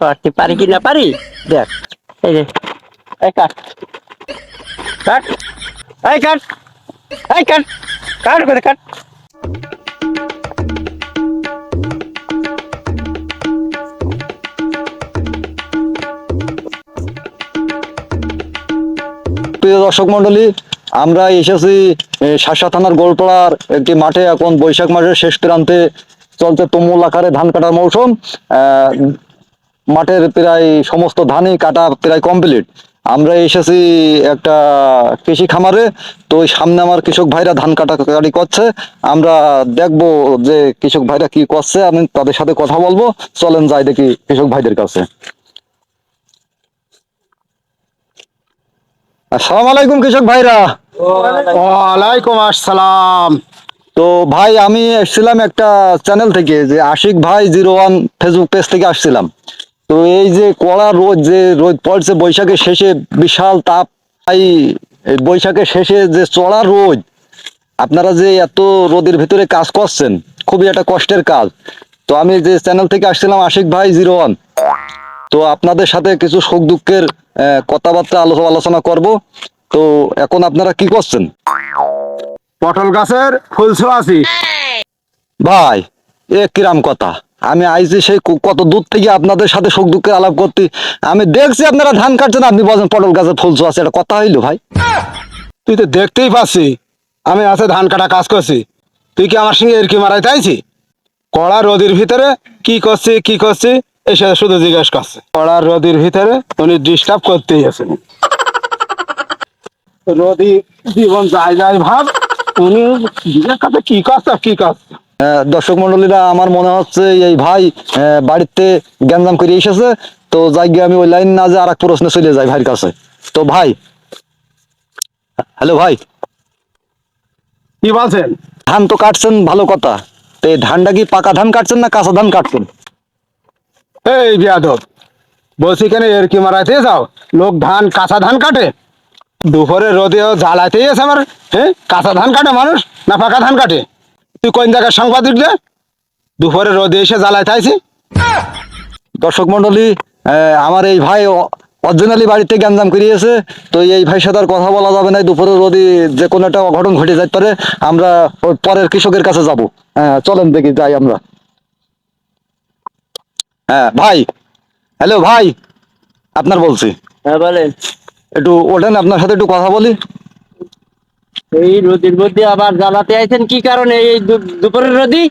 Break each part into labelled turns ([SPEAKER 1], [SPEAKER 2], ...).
[SPEAKER 1] করতে পারি কি না পারি? দেখ, এই যে, এই কাট। কাট, এই কাট এই কাট কাট করে কাট।
[SPEAKER 2] প্রিয় দর্শক মন্ডলী আমরা এসেছি শাসা থানার গোলপাড়ার একটি মাঠে। এখন বৈশাখ মাসের শেষ প্রান্তে চলছে তুমুল আকারে ধান কাটার মৌসুম। মাঠের প্রায় সমস্ত ধানই কাটা প্রায় কমপ্লিট আমরা এসেছি একটা কৃষি খামারে তো ওই সামনে আমার কৃষক ভাইরা ধান কাটাকাটি করছে। আমরা দেখব যে কৃষক ভাইরা কি করছে আমি তাদের সাথে কথা বলব। চলেন যাই দেখি কৃষক ভাইদের কাছে। আসসালামু আলাইকুম কৃষক ভাইরা।
[SPEAKER 3] ওয়ালাইকুম আসসালাম।
[SPEAKER 2] তো ভাই আমি এসেছিলাম একটা চ্যানেল থেকে যে আশিক ভাই জিরো ওয়ান ফেসবুক পেজ থেকে আসছিলাম। তো এই যে কড়া রোদ যে রোদ পড়ছে বৈশাখের শেষে বিশাল তাপ তাই এই বৈশাখের শেষে যে চড়া রোদ আপনারা যে এত রোদের ভিতরে কাজ করছেন খুবই একটা কষ্টের কাজ। তো আমি যে চ্যানেল থেকে আসছিলাম আশিক ভাই জিরো ওয়ান তো আপনাদের সাথে কিছু সুখ দুঃখের কথাবার্তা আলোচনা আলোচনা করব। তো এখন আপনারা কি করছেন?
[SPEAKER 3] পটল গাছের ফুল আছি
[SPEAKER 2] ভাই এ কিরাম কথা। আমি আইছি সেই কত দূর থেকে আপনাদের সাথে সুখ দুঃখের আলাপ করতে। আমি দেখছি আপনারা ধান কাটছেন, আপনি বলছেন পটল গাছের ফুল আছে এটা কথা হইল ভাই?
[SPEAKER 3] তুই তো দেখতেই পাচ্ছি, আমি আছে ধান কাটা কাজ করছি। তুই কি আমার সঙ্গে এরকি মারাই চাইছি কড়া রোদির ভিতরে কি করছি কি করছি এসে শুধু জিজ্ঞেস করছে। কড়া রোদির ভিতরে উনি ডিস্টার্ব করতেই আছেন রোদি জীবন যায় যায় ভাব, উনি জিজ্ঞেস করছে, কি করছে কি করছে?
[SPEAKER 2] দর্শক মন্ডলীরা আমার মনে হচ্ছে এই ভাই বাড়িতে গ্যাঞ্জাম করে এসেছে তো যাই গিয়ে আমি ওই লাইন না যে আর এক প্রশ্নে চলে যাই ভাইয়ের কাছে। তো ভাই হ্যালো ভাই।
[SPEAKER 3] কি বলছেন?
[SPEAKER 2] ধান তো কাটছেন ভালো কথা। তো এই ধানটা কি পাকা ধান কাটছেন না কাঁচা ধান কাটছেন?
[SPEAKER 3] এই বিয়াদব বলছি কেন এর কি মারাইতে যাও? লোক ধান কাঁচা ধান কাটে? দুপুরে রোদেও জ্বালাতেই আছে আমার হ্যাঁ? কাঁচা ধান কাটে মানুষ না পাকা ধান কাটে? তুই কোন জায়গায় সাংবাদিক রে? দুপুরে রোদে এসে জ্বালায় আইছি
[SPEAKER 2] দর্শক মন্ডলী আমার এই ভাই অরিজিনালি বাড়িতে গ্যাঞ্জাম করিয়েছে তো এই ভাইয়ের সাথে আর কথা বলা যাবে না দুপুরে যদি যে কোনো একটা অঘটন ঘটে যেতে পারে আমরা পরের কৃষকের কাছে যাব। হ্যাঁ চলেন দেখি যাই আমরা। হ্যাঁ ভাই হ্যালো ভাই আপনার বলছি।
[SPEAKER 1] হ্যাঁ বলেন।
[SPEAKER 2] একটু ওঠেন আপনার সাথে একটু কথা বলি।
[SPEAKER 1] এই রোদের মধ্যে আবার জ্বালাতে আইছেন কি কারণে এই দুপুরের রোদি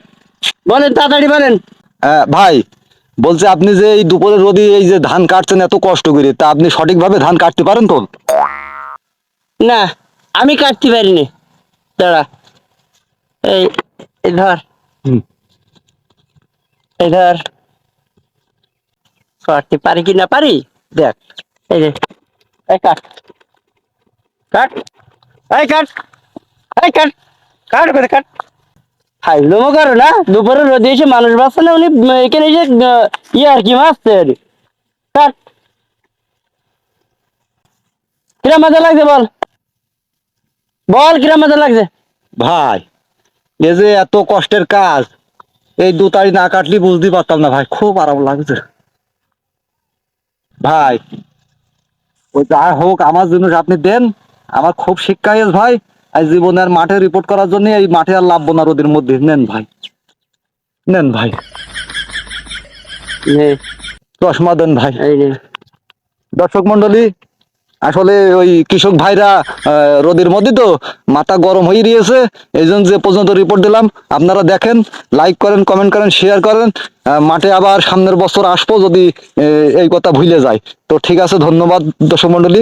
[SPEAKER 1] বলেন তাড়াতাড়ি বলেন।
[SPEAKER 2] হ্যাঁ ভাই বলছে আপনি যে এই দুপুরের রোদি এই যে ধান কাটছেন এত কষ্ট করে তা আপনি সঠিকভাবে ধান কাটতে পারেন তো?
[SPEAKER 1] না আমি কাটতে পারিনি। দাঁড়া এই ধর।
[SPEAKER 2] হুম।
[SPEAKER 1] এই ধর। কাটতে পারি কি না পারি? দেখ এই যে এই কাট। কাট। এই কাট। এই কাট। কাট করে কাট। ফাইলমো করো না। দুপুরে রোদে এসে মানুষ বাঁচছে না, উনি এখানে এসে ইয়ে আর মজা লাগছে বল? বল কিরা মজা লাগছে?
[SPEAKER 2] ভাই এ যে এত কষ্টের কাজ, এই দু তারি না কাটলি বুঝতে পারতাম না, ভাই, খুব আরাম লাগছে। ভাই, ওই যা হোক, আমার জিনিস আপনি দেন। আমার খুব শিক্ষা হয়েছে ভাই। আর মাঠে রিপোর্ট করার জন্য এই মাঠে আর লাভবো না রোদের মধ্যে। নেন ভাই। নেন ভাই। চশমা দেন ভাই। দর্শক মন্ডলী আসলে ওই কৃষক ভাইরা রোদের মধ্যে তো মাথা গরম হয়ে গিয়েছে এই জন্য যে পর্যন্ত রিপোর্ট দিলাম আপনারা দেখেন লাইক করেন কমেন্ট করেন শেয়ার করেন। মাঠে আবার সামনের বছর আসব যদি এই কথা ভুলে যায়। তো ঠিক আছে ধন্যবাদ দর্শক মন্ডলী